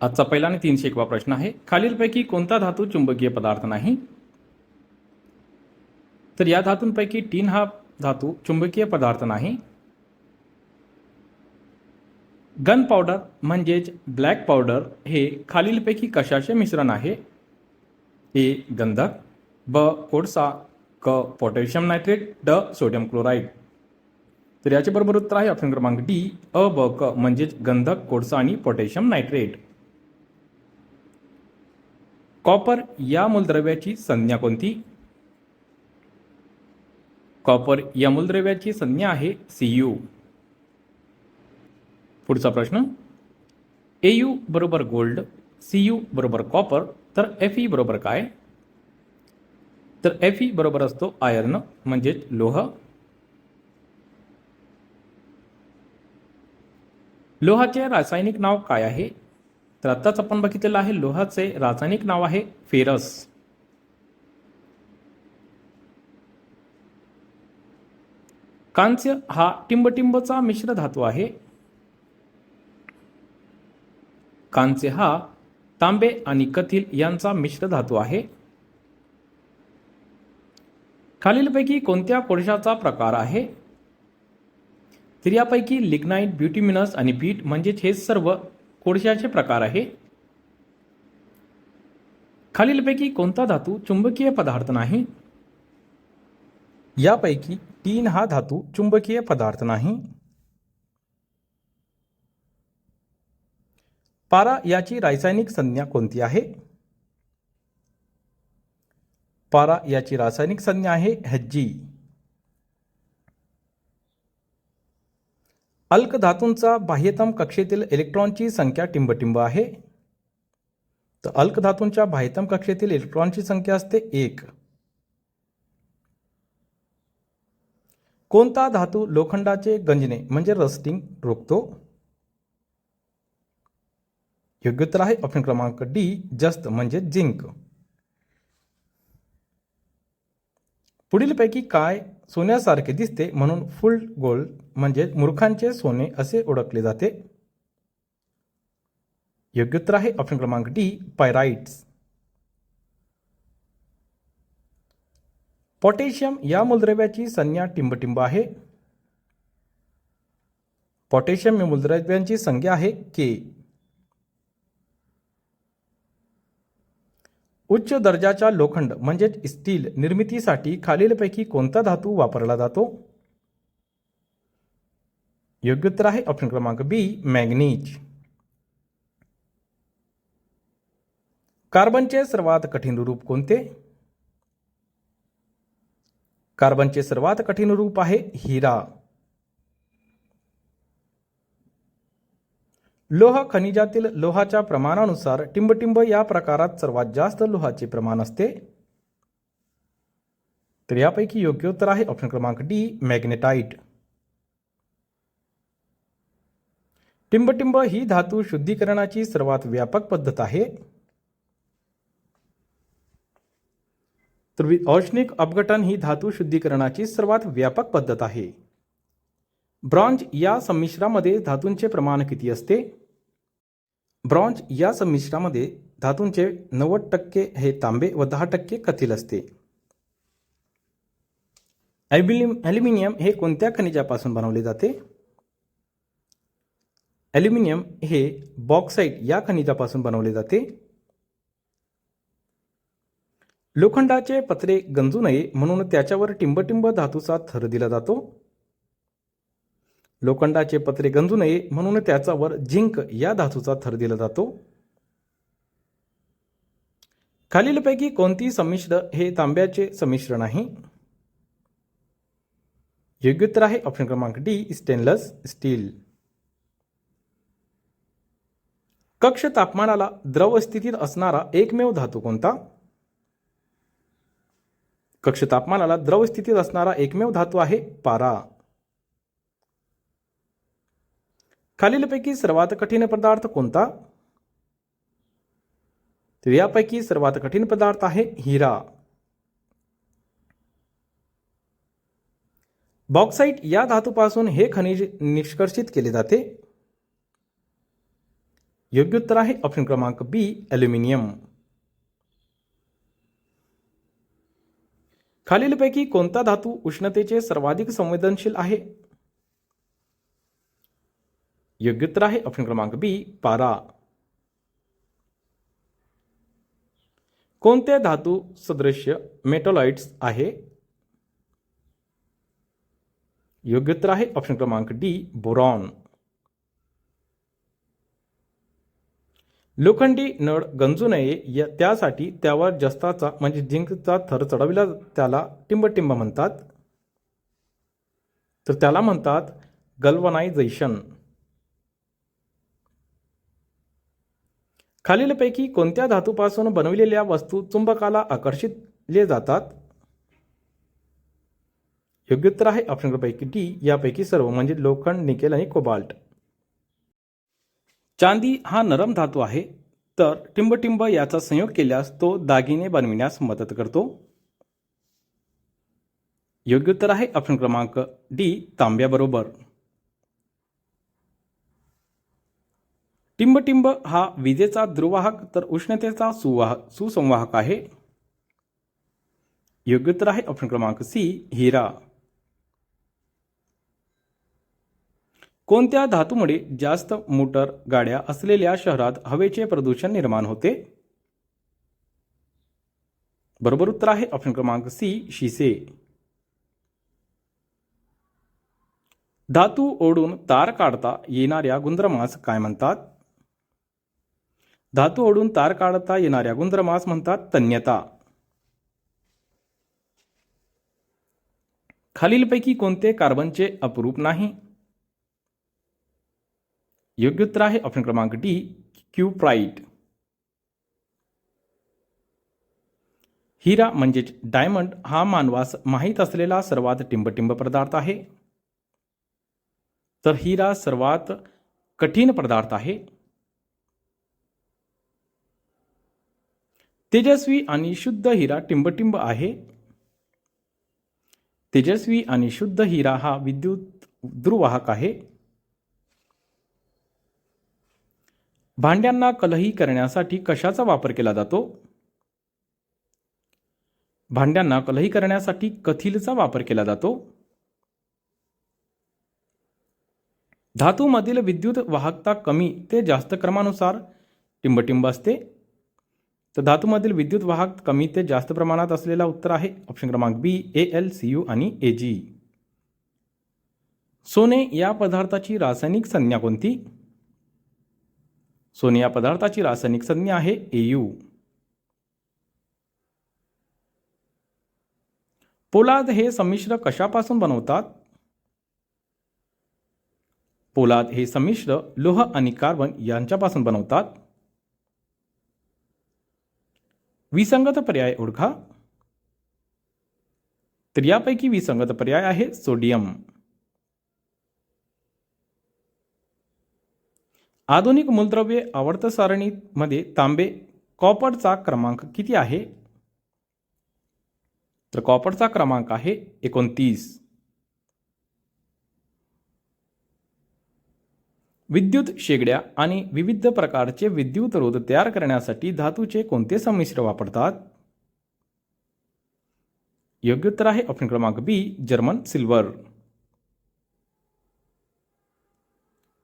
आजचा पहिला आणि तीनशे एकवा प्रश्न आहे. खालीलपैकी कोणता धातू चुंबकीय पदार्थ नाही? तर या धातूंपैकी टीन हा धातू चुंबकीय पदार्थ नाही. गन पावडर म्हणजेच ब्लॅक पावडर हे खालीलपैकी कशाचे मिश्रण आहे? ए गंधक ब कोळसा क पोटॅशियम नायट्रेट ड सोडियम क्लोराईड. तर याचे बरोबर उत्तर आहे ऑप्शन क्रमांक डी अ ब क म्हणजेच गंधक कोळसा आणि पोटॅशियम नायट्रेट. कॉपर या मूलद्रव्याची संज्ञा कोणती? कॉपर या मूलद्रव्याची संज्ञा आहे सीयू पुढचा प्रश्न. एयू बरोबर गोल्ड सीयू बरोबर कॉपर तर एफ ई बरोबर काय? तर एफ ई बरोबर असतो आयर्न म्हणजेच लोह. लोहाचे रासायनिक नाव काय आहे? तर आत्ताच आपण बघितलेलं आहे लोहाचे रासायनिक नाव आहे फेरस. कांस्य हा टिंबटिंबचा मिश्र धातू आहे. कांस्य हा तांबे आणि कथिल यांचा मिश्र धातू आहे. खालीलपैकी कोणत्या कोळशाचा प्रकार आहे? तर यापैकी लिग्नाईट ब्युटिमिनस आणि पीठ म्हणजेच हे सर्व कोळशाचे प्रकार आहे. खालीलपैकी कोणता धातू चुंबकीय पदार्थ नाही? यापैकी टीन हा धातू चुंबकीय पदार्थ नाही. पारा याची रासायनिक संज्ञा कोणती आहे? पारा याची रासायनिक संज्ञा आहे हज्जी अल्क धातूंचा बाह्यतम कक्षेतील इलेक्ट्रॉनची संख्या टिंबटिंब आहे. तर अल्क धातूंच्या बाह्यतम कक्षेतील इलेक्ट्रॉनची संख्या असते एक. कोणता धातू लोखंडाचे गंजणे म्हणजे रस्टिंग रोखतो? योग्य उत्तर आहे ऑप्शन क्रमांक डी जस्त म्हणजे जिंक. पुढीलपैकी काय सोन्यासारखे दिसते म्हणून फुल गोल्ड म्हणजे मूर्खांचे सोने असे ओळखले जाते. योग्य उत्तर आहे ऑप्शन क्रमांक डी पायराइट्स. पोटॅशियम या मूलद्रव्याची संज्ञा टिंबटिंब आहे. पोटॅशियम या मूलद्रव्यांची संज्ञा आहे के उच्च दर्जाच्या लोखंड म्हणजेच स्टील निर्मितीसाठी खालीलपैकी कोणता धातू वापरला जातो? योग्य उत्तर आहे ऑप्शन क्रमांक बी, मॅग्नीज. कार्बनचे सर्वात कठीण रूप कोणते? कार्बनचे सर्वात कठीण रूप आहे हिरा. लोह खनिजातील लोहाच्या प्रमाणानुसार टिंबटिंब या प्रकारात सर्वात जास्त लोहाचे प्रमाण असते. तर यापैकी योग्य उत्तर आहे ऑप्शन क्रमांक डी मॅग्नेटाइट. टिंबटिंब ही धातू शुद्धीकरणाची सर्वात व्यापक पद्धत आहे. तर औष्णिक अपघटन ही धातू शुद्धीकरणाची सर्वात व्यापक पद्धत आहे. ब्रॉन्ज या संमिश्रामध्ये धातूंचे प्रमाण किती असते? ब्रॉन्ज या संमिश्रामध्ये धातूंचे नव्वद टक्के हे तांबे व दहा टक्के कथील असते. ॲल्युमिनियम ॲल्युमिनियम हे कोणत्या खनिजापासून बनवले जाते? ॲल्युमिनियम हे बॉक्साईट या खनिजापासून बनवले जाते. लोखंडाचे पत्रे गंजू नये म्हणून त्याच्यावर टिंबटिंब धातूचा थर दिला जातो. लोखंडाचे पत्रे गंजू नये म्हणून त्याच्यावर झिंक या धातूचा थर दिला जातो. खालीलपैकी कोणती संमिश्र हे तांब्याचे संमिश्रण आहे? योग्य उत्तर आहे ऑप्शन क्रमांक डी स्टेनलेस स्टील. कक्ष तापमानाला द्रव स्थितीत असणारा एकमेव धातू कोणता? कक्ष तापमानाला द्रव स्थितीत असणारा एकमेव धातू आहे पारा. खालीलपैकी सर्वात कठीण पदार्थ कोणता? तर यापैकी सर्वात कठीण पदार्थ आहे हिरा. बॉक्साईट या धातूपासून हे खनिज निष्कर्षित केले जाते. योग्य उत्तर आहे ऑप्शन क्रमांक बी ॲल्युमिनियम. खालीलपैकी कोणता धातू उष्णतेचे सर्वाधिक संवेदनशील आहे? योग्य उत्तर आहे? ऑप्शन क्रमांक बी पारा. कोणत्या धातू सदृश्य मेटोलाइट्स आहे? योग्य उत्तर आहे? ऑप्शन क्रमांक डी बोरॉन. लोखंडी नळ गंजू नये या त्यासाठी त्यावर जस्ताचा म्हणजे जिंकचा थर चढविला त्याला टिंबटिंब म्हणतात. तर त्याला म्हणतात गल्वनायझेशन. खालीलपैकी कोणत्या धातूपासून बनविलेल्या वस्तू चुंबकाला आकर्षितले जातात? योग्य उत्तर आहे ऑप्शन डी. यापैकी सर्व म्हणजे लोखंड निकेल आणि कोबाल्ट. चांदी हा नरम धातू आहे. तर टिंबटिंब याचा संयोग केल्यास तो दागिने बनविण्यास मदत करतो. योग्य उत्तर आहे ऑप्शन क्रमांक डी तांब्याबरोबर. टिंबटिंब हा विजेचा दुर्वाहक तर उष्णतेचा सुवाहक सुसंवाहक आहे. योग्य उत्तर आहे ऑप्शन क्रमांक सी हिरा. कोणत्या धातूमुळे जास्त मोटर गाड्या असलेल्या शहरात हवेचे प्रदूषण निर्माण होते? बरोबर उत्तर आहे ऑप्शन क्रमांक सी शिसे. धातू ओढून तार काढता येणाऱ्या गुंद्रमास काय म्हणतात? धातू ओढून तार काढता येणाऱ्या गुंद्रमास म्हणतात तन्यता. खालीलपैकी कोणते कार्बनचे अपरूप नाही? योग्य उत्तर आहे ऑप्शन क्रमांक डी क्यूप्राईट हिरा म्हणजेच डायमंड हा मानवास माहीत असलेला सर्वात टिंबटिंब पदार्थ आहे. तर हिरा सर्वात कठीण पदार्थ आहे. तेजस्वी आणि शुद्ध हिरा टिंबटिंब आहे. तेजस्वी आणि शुद्ध हिरा हा विद्युत द्रुवाहक आहे. भांड्यांना कलही करण्यासाठी कशाचा वापर केला जातो? भांड्यांना कलही करण्यासाठी कथिलचा वापर केला जातो? धातूमधील विद्युत वाहकता कमी ते जास्त क्रमानुसार टिंबटिंब असते. तर धातूमधील विद्युत वाहक कमी ते जास्त प्रमाणात असलेला उत्तर आहे. ऑप्शन क्रमांक B A L C U आणि ए जी सोने या पदार्थाची रासायनिक संज्ञा कोणती? सोने या पदार्थाची रासायनिक संज्ञा आहे एयू पोलाद हे संमिश्र कशापासून बनवतात? पोलाद हे संमिश्र लोह आणि कार्बन यांच्यापासून बनवतात. विसंगत पर्याय ओळखा. तर यापैकी विसंगत पर्याय आहे सोडियम. आधुनिक मूलद्रव्ये आवर्त सारणीमध्ये तांबे कॉपरचा क्रमांक किती आहे? तर कॉपरचा क्रमांक आहे एकोणतीस. विद्युत शेगड्या आणि विविध प्रकारचे विद्युत रोध तयार करण्यासाठी धातूचे कोणते संमिश्र वापरतात? योग्य उत्तर आहे ऑप्शन क्रमांक बी जर्मन सिल्वर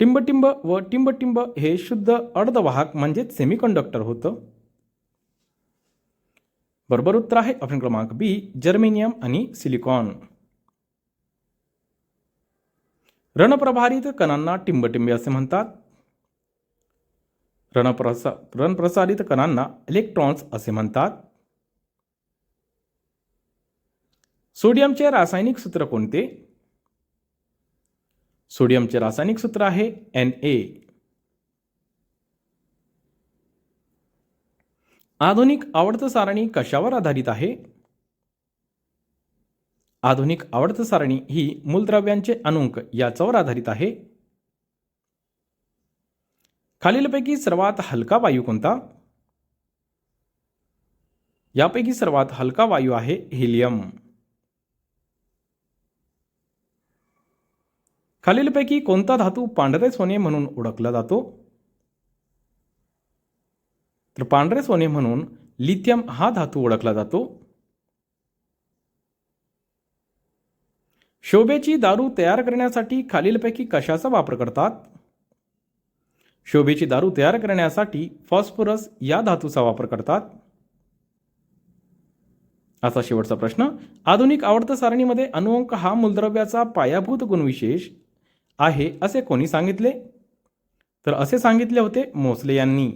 टिंबटिंब व टिंबटिंब हे शुद्ध अर्धवाहक म्हणजेच सेमीकंडक्टर होतं. बरोबर उत्तर आहे ऑप्शन क्रमांक बी जर्मेनियम आणि सिलिकॉन रणप्रभारित कणांना टिंबटिंबे असे म्हणतात. रणप्रसा रणप्रसारित कणांना इलेक्ट्रॉन्स असे म्हणतात. सोडियमचे रासायनिक सूत्र कोणते? सोडियमचे रासायनिक सूत्र आहे एन ए आधुनिक आवर्त सारणी कशावर आधारित आहे? आधुनिक आवर्त सारणी ही मूलद्रव्यांचे अनुंक याच्यावर आधारित आहे. खालीलपैकी सर्वात हलका वायू कोणता? यापैकी सर्वात हलका वायू आहे हिलियम. खालीलपैकी कोणता धातू पांढरे सोने म्हणून ओळखला जातो? तर पांढरे सोने म्हणून लिथियम हा धातू ओळखला जातो. शोभेची दारू तयार करण्यासाठी खालीलपैकी कशाचा वापर करतात? शोभेची दारू तयार करण्यासाठी फॉस्फरस या धातूचा वापर करतात? असा शेवटचा प्रश्न. आधुनिक आवर्त सारणीमध्ये अनुअंक हा मूलद्रव्याचा पायाभूत गुणविशेष आहे असे कोणी सांगितले? तर असे सांगितले होते मोसले यांनी.